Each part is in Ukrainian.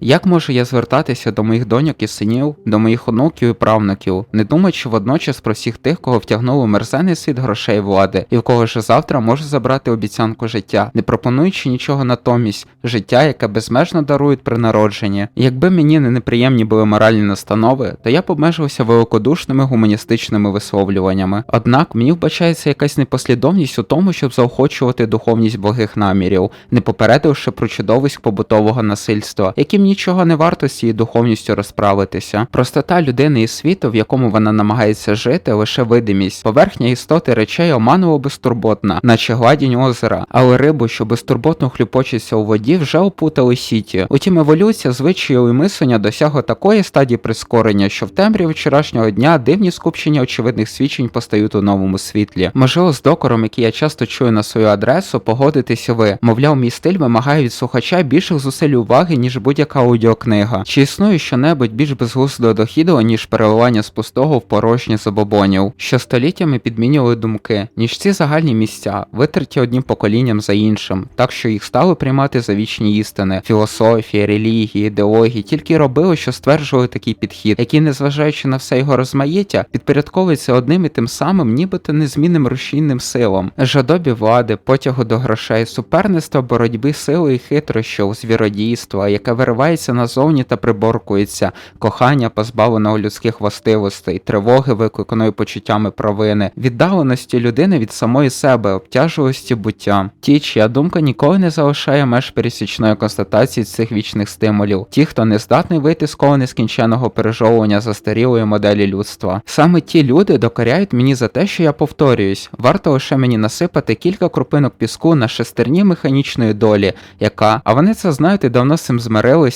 Як можу я звертатися до моїх доньок і синів, до моїх онуків і правнуків, не думаючи водночас про всіх тих, кого втягнув у мерзенний світ грошей влади, і в кого ж завтра може забрати обіцянку життя, не пропонуючи нічого натомість, життя, яке безмежно дарують при народженні. Якби мені не неприємні були моральні настанови, то я б обмежився великодушними гуманістичними висловлюваннями. Однак мені вбачається якась непослідовність у тому, щоб заохочувати духовність благих намірів, не попередивши про чудовиськ побутового насильства, яким нічого не варто з цією духовністю розправитися. Простота людини і світу, в якому вона намагається жити, лише видимість. Поверхня істоти речей оманливо безтурботна, наче гладінь озера, але рибу, що безтурботно хлюпочеться у воді, вже опутали сіті. Утім, еволюція звичаю і мислення досягла такої стадії прискорення, що в темряві вчорашнього дня дивні скупчення очевидних свідчень постають у новому світлі. Можливо, з докором, який я часто чую на свою адресу, погодитися ви. Мовляв, мій стиль вимагає від слухача більших зусиль уваги, ніж будь-яка аудіокнига. Чи існує щонебудь більш безглуздого дохіду, ніж переливання з пустого в порожнє забобонів, що століттями підмінювали думки, ніж ці загальні місця, витерті одним поколінням за іншим, так що їх стали приймати за вічні істини, філософія, релігії, ідеології, тільки робили, що стверджували такий підхід, який, незважаючи на все його розмаїття, підпорядковується одним і тим самим, нібито незмінним рушійним силам, жадобі влади, потягу до грошей, суперництва, боротьби силою і хитрощів, звіродійства, яке виривається назовні та приборкується, кохання, позбавленого людських властивостей, тривоги, викликаної почуттями провини, віддаленості людини від самої себе, обтяжливості буття. Ті, чия думка ніколи не залишає меж пересічної констатації цих вічних стимулів, ті, хто не здатний вийти з коло нескінченого пережовування застарілої моделі людства. Саме ті люди докоряють мені за те, що я повторююсь. Варто лише мені насипати кілька крупинок піску на шестерні механічної долі, яка, а вони це знають і давно з цим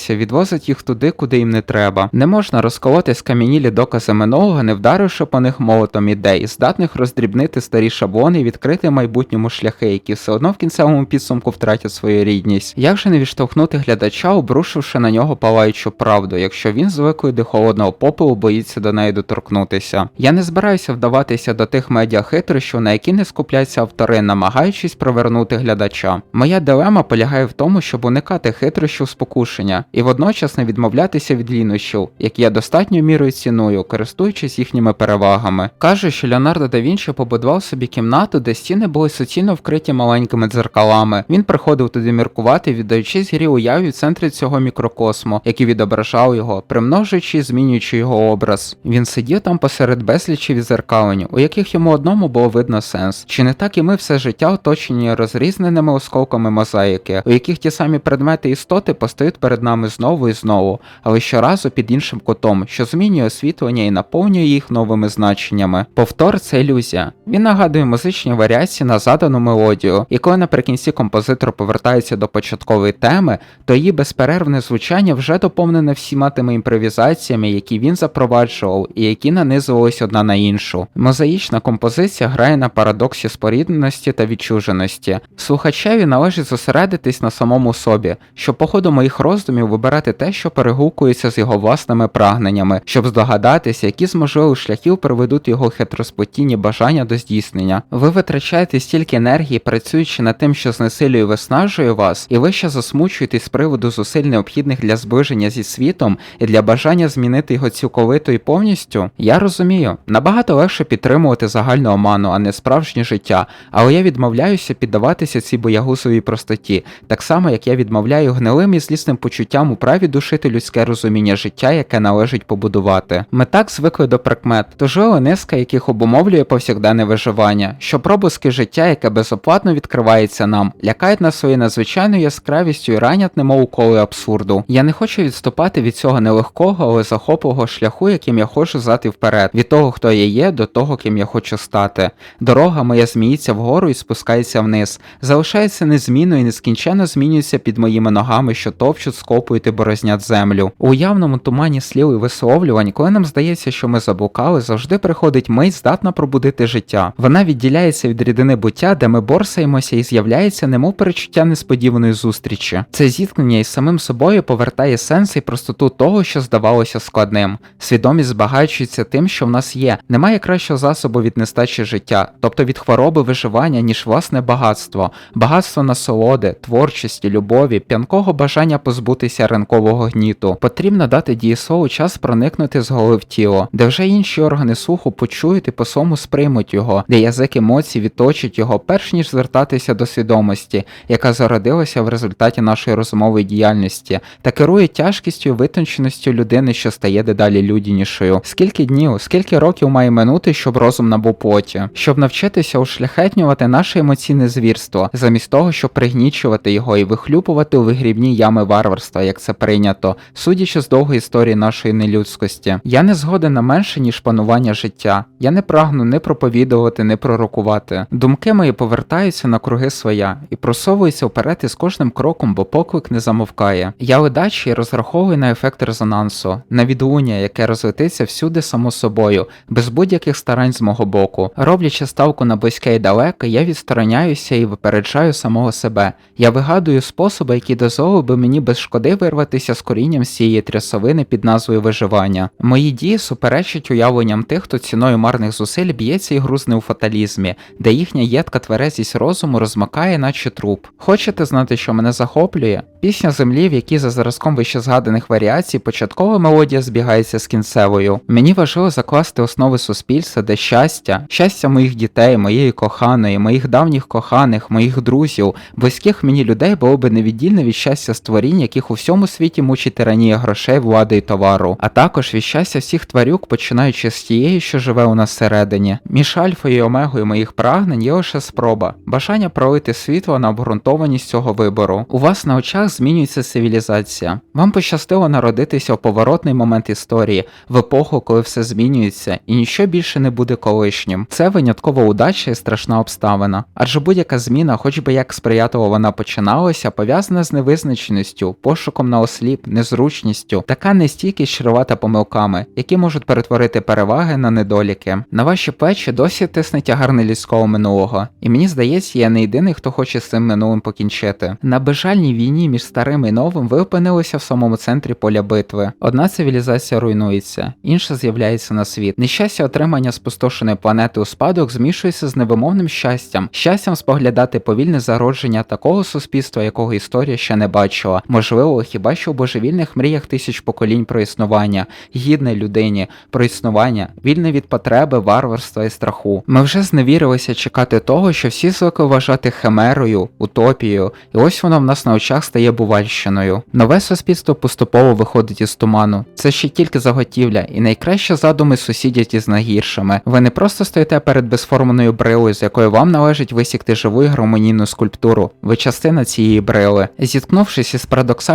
змирилися, відвозить їх туди, куди їм не треба. Не можна розколоти скам'янілі докази минулого, не вдаривши по них молотом ідей, здатних роздрібнити старі шаблони і відкрити майбутньому шляхи, які все одно в кінцевому підсумку втратять свою рідність. Як же не відштовхнути глядача, обрушивши на нього палаючу правду, якщо він звиклий до холодного попелу боїться до неї доторкнутися? Я не збираюся вдаватися до тих медіахитрощів, на які не скупляться автори, намагаючись провернути глядача. Моя дилема полягає в тому, щоб уникати хитрощів спокушення і водночас не відмовлятися від лінощів, які я достатньою мірою ціную, користуючись їхніми перевагами. Каже, що Леонардо да Вінчі побудував собі кімнату, де стіни були суцільно вкриті маленькими дзеркалами. Він приходив туди міркувати, віддаючись грі уяві в центрі цього мікрокосму, який відображав його, примножуючи і змінюючи його образ. Він сидів там посеред безлічі відзеркалень, у яких йому одному було видно сенс. Чи не так і ми все життя оточені розрізненими осколками мозаїки, у яких ті самі предмети істоти постають перед нами знову і знову, але щоразу під іншим кутом, що змінює освітлення і наповнює їх новими значеннями. Повтор це ілюзія. Він нагадує музичні варіації на задану мелодію, і коли наприкінці композитор повертається до початкової теми, то її безперервне звучання вже доповнене всіма тими імпровізаціями, які він запроваджував, і які нанизувались одна на іншу. Мозаїчна композиція грає на парадоксі спорідненості та відчуженості. Слухачеві належить зосередитись на самому собі, щоб по ходу моїх роздумів вибирати те, що перегукується з його власними прагненнями, щоб здогадатися, які з можливих шляхів приведуть його хитроспотінні бажання до здійснення. Ви витрачаєте стільки енергії, працюючи над тим, що знесилює і виснажує вас, і ви ще засмучуєтесь з приводу зусиль необхідних для зближення зі світом і для бажання змінити його цілковито і повністю. Я розумію, набагато легше підтримувати загальну оману, а не справжнє життя, але я відмовляюся піддаватися цій боягузовій простоті, так само як я відмовляю гнилим і злісним почуттям у праві душити людське розуміння життя, яке належить побудувати. Ми так звикли до прикмет, тож низка, яких обумовлює повсякденне виживання, що проблиски життя, яке безоплатно відкривається нам, лякають нас своєю надзвичайною яскравістю і ранять немов уколи абсурду. Я не хочу відступати від цього нелегкого, але захопливого шляху, яким я хочу зати вперед, від того, хто я є, до того, ким я хочу стати. Дорога моя зміється вгору і спускається вниз, залишається незмінною і нескінченно змінюється під моїми ногами, що топчуть, скопують і землю. У уявному тумані слів і висловлювань, коли нам здається, що ми заблукали, завжди приходить мить, здатна пробудити життя. Вона відділяється від рідини буття, де ми борсаємося і з'являється немов перечуття несподіваної зустрічі. Це зіткнення із самим собою повертає сенс і простоту того, що здавалося складним. Свідомість збагачується тим, що в нас є. Немає кращого засобу від нестачі життя, тобто від хвороби виживання, ніж власне багатство, багатство насолоди, творчості, любові, п'янкого бажання позбутися позбутися ранкового гніту. Потрібно дати дієслову час проникнути з голови в тіло, де вже інші органи слуху почують і по своєму сприймуть його, де язик емоцій відточить його, перш ніж звертатися до свідомості, яка зародилася в результаті нашої розумової діяльності, та керує тяжкістю і витонченістю людини, що стає дедалі людянішою. Скільки днів, скільки років має минути, щоб розум набув плоті, щоб навчитися ушляхетнювати наше емоційне звірство, замість того, щоб пригнічувати його і вихлюпувати у вигрібні ями варварства, як це прийнято, судячи з довгої історії нашої нелюдськості. Я не згоден на менше, ніж панування життя. Я не прагну не проповідувати, не пророкувати. Думки мої повертаються на круги своя і просовуються вперед із кожним кроком, бо поклик не замовкає. Я ледачі і розраховую на ефект резонансу, на відлуння, яке розлетиться всюди само собою, без будь-яких старань з мого боку. Роблячи ставку на близьке і далеке, я відстороняюся і випереджаю самого себе. Я вигадую способи, які дозволили би мені без шкоди вирватися з корінням з цієї трясовини під назвою виживання. Мої дії суперечать уявленням тих, хто ціною марних зусиль б'ється і грузне у фаталізмі, де їхня єдка тверезість розуму розмакає, наче труп. Хочете знати, що мене захоплює? Пісня землі, в якій за зразком вище згаданих варіацій початкова мелодія збігається з кінцевою. Мені важливо закласти основи суспільства, де щастя, щастя моїх дітей, моєї коханої, моїх давніх коханих, моїх друзів, близьких мені людей було би невіддільне від щастя створінь, яких у всьому світі мучить тиранія грошей, влади і товару, а також відщастя всіх тварюк, починаючи з тієї, що живе у нас всередині. Між альфою і омегою моїх прагнень є лише спроба, бажання пролити світло на обґрунтованість цього вибору. У вас на очах змінюється цивілізація. Вам пощастило народитися у поворотний момент історії, в епоху, коли все змінюється, і ніщо більше не буде колишнім. Це виняткова удача і страшна обставина. Адже будь-яка зміна, хоч би як сприятливо вона починалася, пов'язана з невизначеністю, пошуком на осліп, незручністю, така нестійкість чревата помилками, які можуть перетворити переваги на недоліки. На ваші плечі досі тисне тягар нелюдського минулого, і мені здається, я не єдиний, хто хоче з цим минулим покінчити. На безжальній війні між старим і новим ви опинилися в самому центрі поля битви. Одна цивілізація руйнується, інша з'являється на світ. Нещастя отримання спустошеної планети у спадок змішується з невимовним щастям, щастям споглядати повільне зародження такого суспільства, якого історія ще не бачила. Можливо, хіба що в божевільних мріях тисяч поколінь про існування, гідне людині, про існування, вільне від потреби, варварства і страху. Ми вже зневірилися чекати того, що всі звикли вважати химерою, утопією, і ось воно в нас на очах стає бувальщиною. Нове суспільство поступово виходить із туману. Це ще тільки заготівля, і найкращі задуми сусідять із найгіршими. Ви не просто стоїте перед безформеною брилою, з якою вам належить висікти живу і гармонійну скульптуру. Ви частина цієї брили. Зіткнувшись із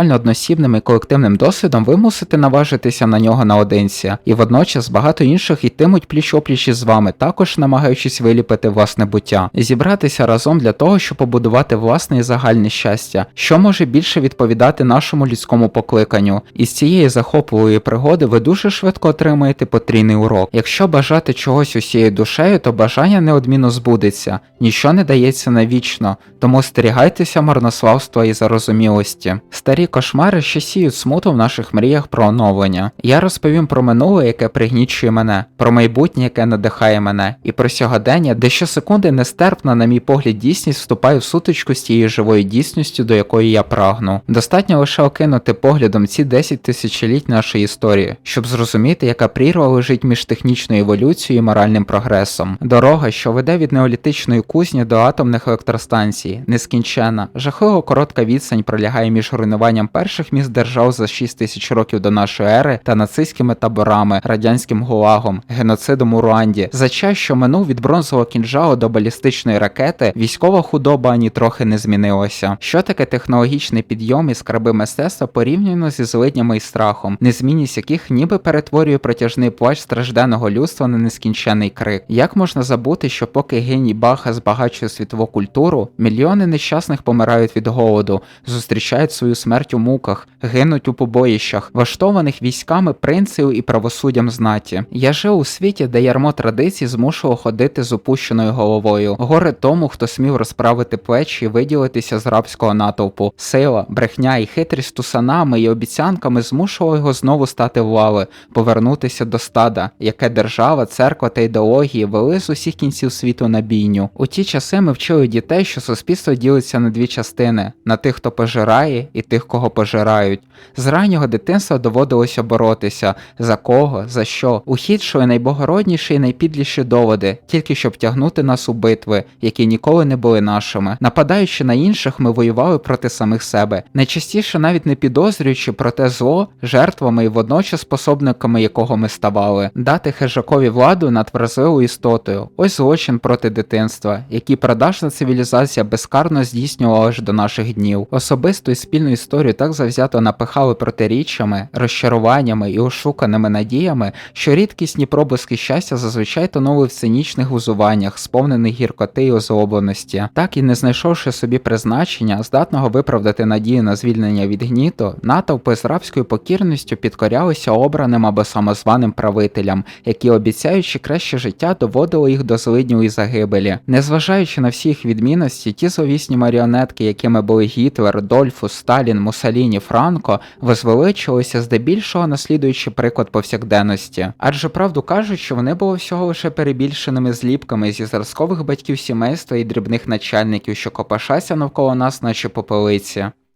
парадоксально односібним і колективним досвідом, ви мусите наважитися на нього наодинці, і водночас багато інших йтимуть пліч опліч із вами, також намагаючись виліпити власне буття, зібратися разом для того, щоб побудувати власне і загальне щастя, що може більше відповідати нашому людському покликанню. Із цієї захопливої пригоди ви дуже швидко отримаєте потрійний урок. Якщо бажати чогось усією душею, то бажання неодмінно збудеться, ніщо не дається навічно, тому стерігайтеся марнославства і зарозумілості. Старі кошмари ще сіють смуту в наших мріях про оновлення. Я розповім про минуле, яке пригнічує мене, про майбутнє, яке надихає мене, і про сьогодення, де щосекунди нестерпна, на мій погляд, дійсність вступає в сутичку з тією живою дійсністю, до якої я прагну. Достатньо лише окинути поглядом ці 10 тисячоліть нашої історії, щоб зрозуміти, яка прірва лежить між технічною еволюцією і моральним прогресом. Дорога, що веде від неолітичної кузні до атомних електростанцій, нескінчена, жахливо коротка відстань пролягає між руйнуванням перших міст держав за 6 тисяч років до нашої ери та нацистськими таборами, радянським гулагом, геноцидом у Руанді. За час, що минув від бронзового кінжалу до балістичної ракети, військова худоба ані трохи не змінилася. Що таке технологічний підйом і скарби мистецтва порівняно зі злиднями і страхом, незмінність яких ніби перетворює протяжний плач стражденого людства на нескінчений крик. Як можна забути, що поки геній Баха збагачує світову культуру, мільйони нещасних помирають від голоду, зустрічають свою смерть у муках, гинуть у побоїщах, влаштованих військами принців і правосуддям знаті. Я жив у світі, де ярмо традицій змушував ходити з опущеною головою. Горе тому, хто смів розправити плечі і виділитися з рабського натовпу. Сила, брехня і хитрість тусанами і обіцянками змушували його знову стати в лави, повернутися до стада, яке держава, церква та ідеології вели з усіх кінців світу на бійню. У ті часи ми вчили дітей, що суспільство ділиться на дві частини: на тих, хто пожирає, і тих, кого пожирають. З раннього дитинства доводилося боротися за кого, за що. У хід йшли найбогородніші і найпідліші доводи, тільки щоб тягнути нас у битви, які ніколи не були нашими. Нападаючи на інших, ми воювали проти самих себе. Найчастіше навіть не підозрюючи про те зло, жертвами і водночас способниками якого ми ставали, дати хижакові владу над вразливою істотою. Ось злочин проти дитинства, який продажна цивілізація безкарно здійснювала аж до наших днів. Особисту і спільну історію так завзято напихали протиріччями, розчаруваннями і ошуканими надіями, що рідкісні проблиски щастя зазвичай тонули в цинічних гузуваннях, сповнених гіркоти і озлобленості. Так і не знайшовши собі призначення, здатного виправдати надію на звільнення від гніту, натовпи з рабською покірністю підкорялися обраним або самозваним правителям, які, обіцяючи краще життя, доводили їх до злидню і загибелі. Незважаючи на всі їх відмінності, ті зловісні маріонетки, якими були Гітлер, Дольфус, Сталін, Муссоліні, Франко, возвеличилися здебільшого наслідуючи приклад повсякденності. Адже правду кажучи, вони були всього лише перебільшеними зліпками зі зразкових батьків сімейства і дрібних начальників, що копашася навколо нас, наче попелиці.